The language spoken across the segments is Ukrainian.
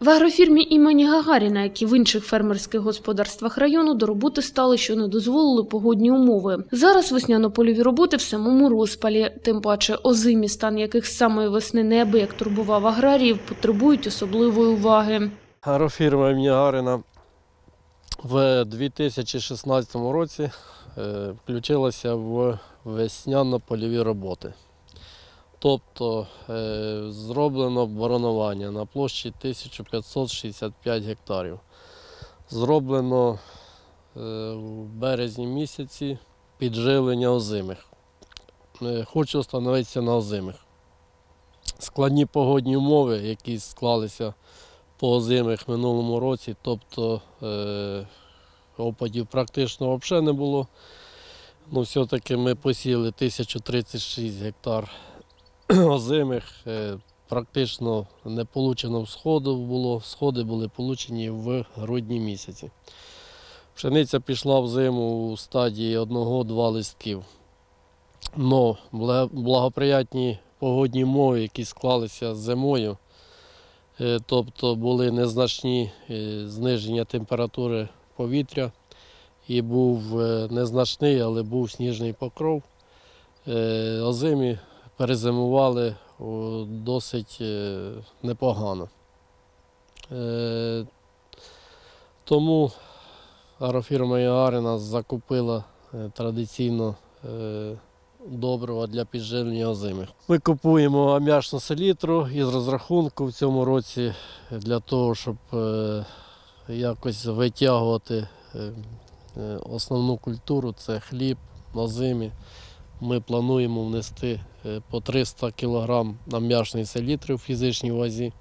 В агрофірмі імені Гагаріна, як і в інших фермерських господарствах району, до роботи стали, що не дозволили погодні умови. Зараз весняно-польові роботи в самому розпалі, тим паче озимі, стан яких з самої весни неабияк турбував аграріїв, потребують особливої уваги. Агрофірма імені Гарина в 2016 році е, включилася в весняно-польові роботи. Тобто е, зроблено боронування на площі 1565 гектарів. Зроблено е, в березні місяці підживлення озимих. Е, Хочу встановитися на озимих. Складні погодні умови, які склалися по озимих минулому році, тобто опадів практично взагалі не було. Ну, все-таки ми посіяли 1036 гектар озимих. Е, практично не получено всходу було. Сходи були получені в грудні місяці. Пшениця пішла в зиму у стадії одного-два листків. Но благоприятні погодні умови, які склалися зимою, Е, тобто були незначні е, зниження температури повітря і був незначний, але був сніжний покров. Озимі перезимували досить е, непогано. Е, Тому агрофірма Ягарина закупила е, традиційно добрива для підживлення озимих. Ми купуємо ам'ячну селітру із розрахунку в цьому році для того, щоб якось витягувати основну культуру це хліб, озимі. Ми плануємо внести е, по 300 кг ам'ячної селітри в фізичній вазі.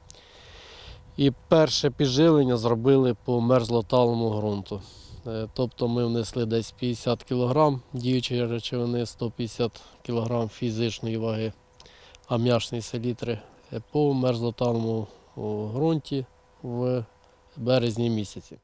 І перше підживлення зробили по мерзлоталому ґрунту. Е, Тобто ми внесли десь 50 кг діючої речовини, 150 кг фізичної ваги ам'ячної селітри е, по мерзлоталому ґрунті в березні місяці.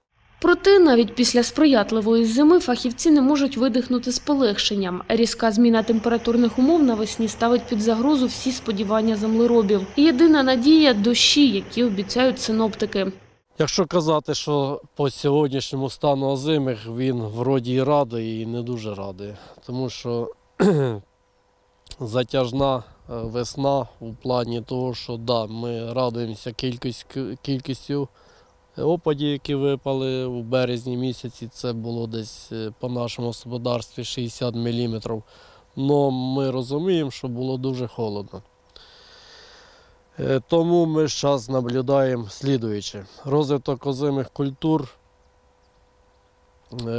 Проте навіть після сприятливої зими фахівці не можуть видихнути з полегшенням. Різка зміна температурних умов навесні ставить під загрозу всі сподівання землеробів. Єдина надія дощі, які обіцяють синоптики. Якщо казати, що по сьогоднішньому стану озимих він вроді і радий, і не дуже радий, тому що затяжна е, весна у плані того, що да, ми радуємося кількість, кількістю опадів, які випали у березні місяці. Це було десь е, по нашому господарстві 60 мм. Але ми розуміємо, що було дуже холодно. Е, Тому ми зараз наблюдаємо слідуюче. Розвиток озимих культур, е,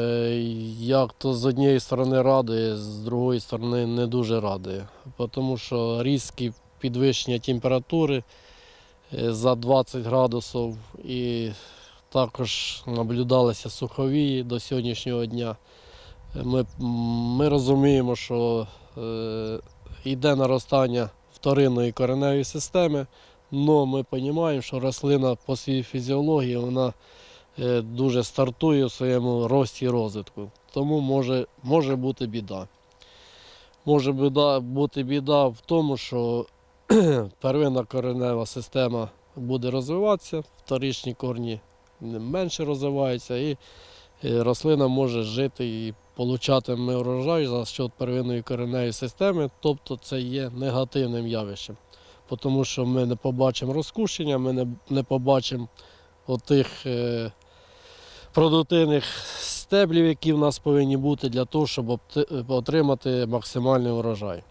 як то з однієї сторони радує, з другої сторони не дуже радує. Тому що різкі підвищення температури за 20 градусів і також наблюдалися суховії до сьогоднішнього дня. Е, Ми, ми розуміємо, що е, йде наростання вторинної кореневої системи, але ми розуміємо, що рослина по своїй фізіології вона е, дуже стартує у своєму рості і розвитку. Тому може, може бути біда. Може біда, бути біда в тому, що первинна коренева система буде розвиватися, вторичні корні менше розвиваються, і е, рослина може жити і получатиме урожай за счет первинної кореневої системи, тобто це є негативним явищем. Тому що ми не побачимо розкушення, ми не, побачимо отих е, продуктивних стеблів, які в нас повинні бути для того, щоб отримати максимальний урожай.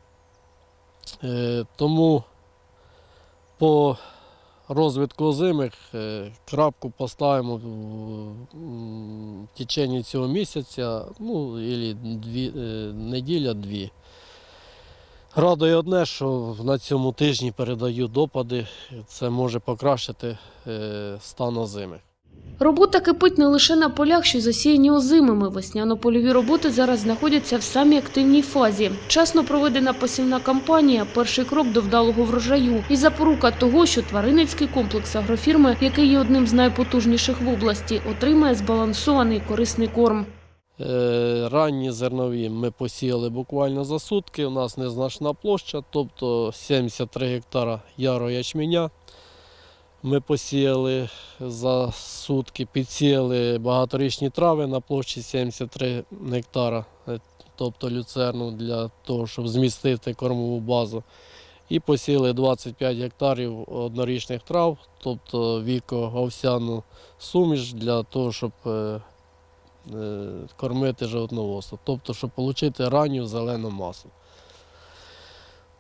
Е, тому по розвитку озимих е, крапку поставимо в течение цього місяця, ну, і е, неділя-дві. Радує одне, що на цьому тижні передають допади, це може покращити стан озимих. Робота кипить не лише на полях, що засіяні озимими. Весняно-польові роботи зараз знаходяться в самій активній фазі. Часно проведена посівна кампанія перший крок до вдалого врожаю і запорука того, що тваринницький комплекс агрофірми, який є одним з найпотужніших в області, отримає збалансований корисний корм. Е, Ранні зернові ми посіяли буквально за сутки. У нас незначна площа, тобто 73 гектара ярого ячменя. Ми посіяли за сутки, підсіяли багаторічні трави на площі 73 гектара, е, тобто люцерну для того, щоб змістити кормову базу. І посіяли 25 гектарів однорічних трав, тобто віко-овсяну суміш для того, щоб е, е, кормити животноводство, тобто, щоб отримати ранню зелену масу.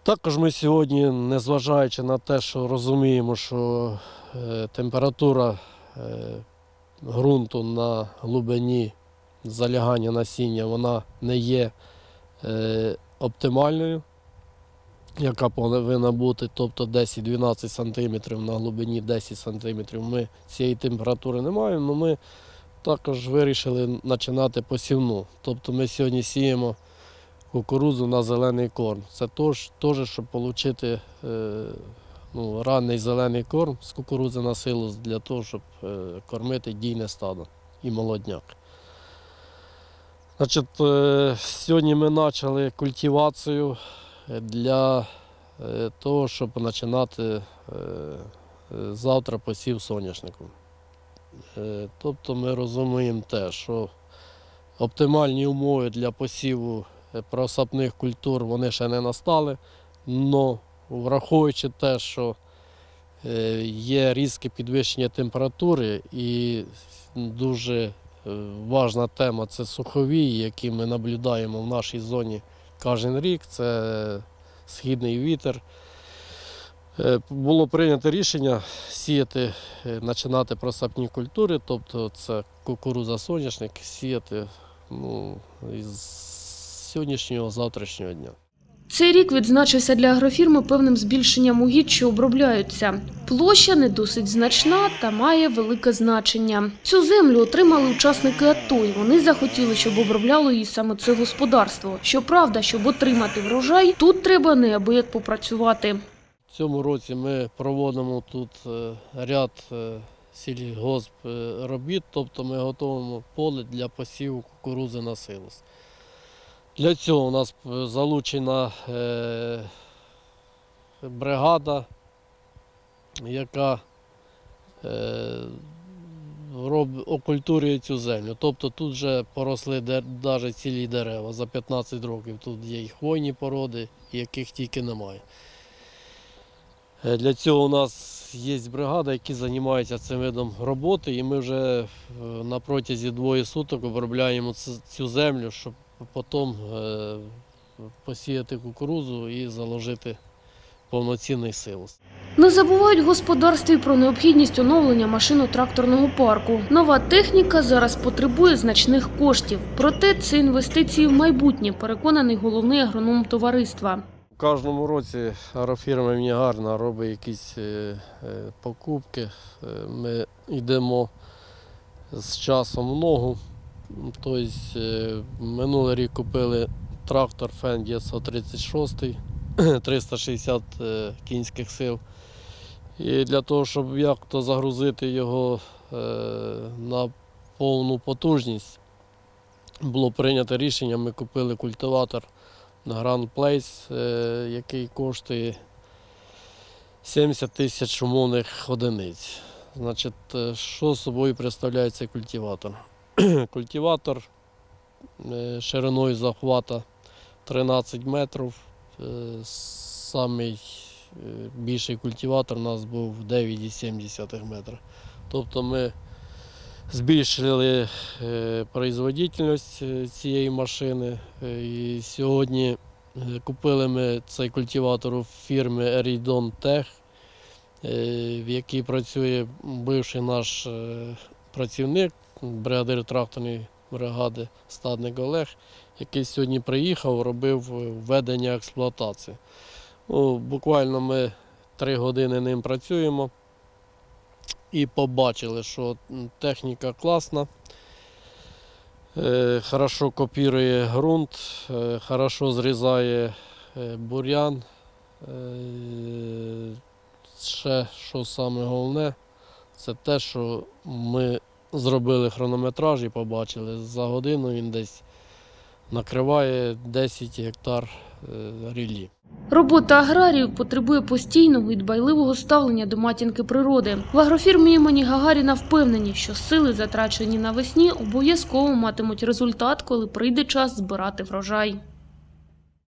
Також ми сьогодні, незважаючи на те, що розуміємо, що е, температура е, ґрунту на глибині залягання насіння вона не є е, оптимальною, яка повинна бути, тобто 10-12 см на глибині 10 см. Ми цієї температури не маємо, але ми також вирішили починати посівну. Тобто ми сьогодні сіємо кукурудзу на зелений корм. Це теж, теж щоб отримати е, ну, ранний зелений корм з кукурудзи на силу для того, щоб е, кормити дійне стадо і молодняк. Значить, е, сьогодні ми почали культивацію для того, щоб починати завтра посів соняшнику. Е, Тобто ми розуміємо те, що оптимальні умови для посіву просапних культур вони ще не настали, але враховуючи те, що е, є різке підвищення температури і дуже е, важна тема це суховії, які ми наблюдаємо в нашій зоні кожен рік. Це східний вітер. Е, Було прийнято рішення сіяти, е, починати просапні культури, тобто це кукуруза соняшник, сіяти ну, із сьогоднішнього завтрашнього дня. Цей рік відзначився для агрофірми певним збільшенням угідь, що обробляються. Площа не досить значна та має велике значення. Цю землю отримали учасники АТО, і вони захотіли, щоб обробляло її саме це господарство. Щоправда, щоб отримати врожай, тут треба неабияк попрацювати. В цьому році ми проводимо тут е, ряд е, сільгосп е, робіт, тобто ми готуємо поле для посіву кукурузи на силос. Для цього у нас е, залучена е, бригада, яка е, окультурює цю землю. Тобто тут вже поросли навіть цілі дерева за 15 років. Тут є і хвойні породи, яких тільки немає. Для цього у нас є бригада, які займаються цим видом роботи, і ми вже на протязі двоє суток обробляємо цю землю, щоб потім е, посіяти кукурузу і заложити повноцінний силос. Не забувають в господарстві про необхідність оновлення машино-тракторного парку. Нова техніка зараз потребує значних коштів. Проте це інвестиції в майбутнє, переконаний головний агроном товариства. У кожному році агрофірма мені гарна робить якісь е, е, покупки. Ми йдемо з часом в ногу. Тобто, минулий рік купили трактор Fendt 136, 360 е, кінських сил. І для того, щоб як то загрузити його е, на повну потужність, було прийнято рішення, ми купили культиватор Grand Place, е, який коштує 70 тисяч умовних одиниць. Значить, що собою представляє цей культиватор? культиватор е, шириною захвата 13 метрів. Е, Самий е, більший культиватор у нас був 9,7 метра. Тобто ми збільшили производительність цієї машини. І сьогодні купили ми цей культиватор у фірми Eridon Tech, в якій працює бивший наш працівник, бригадир тракторної бригади Стадник Олег, який сьогодні приїхав, робив е, введення експлуатації. Ну, буквально ми три години ним працюємо і побачили, що техніка класна. Е, Хорошо копірує ґрунт, е, хорошо зрізає бур'ян. Ще що саме головне, це те, що ми зробили хронометраж і побачили. За годину він десь накриває 10 гектар е, ріллі. Робота аграріїв потребує постійного і дбайливого ставлення до матінки природи. В агрофірмі імені Гагаріна впевнені, що сили, затрачені навесні, обов'язково матимуть результат, коли прийде час збирати врожай.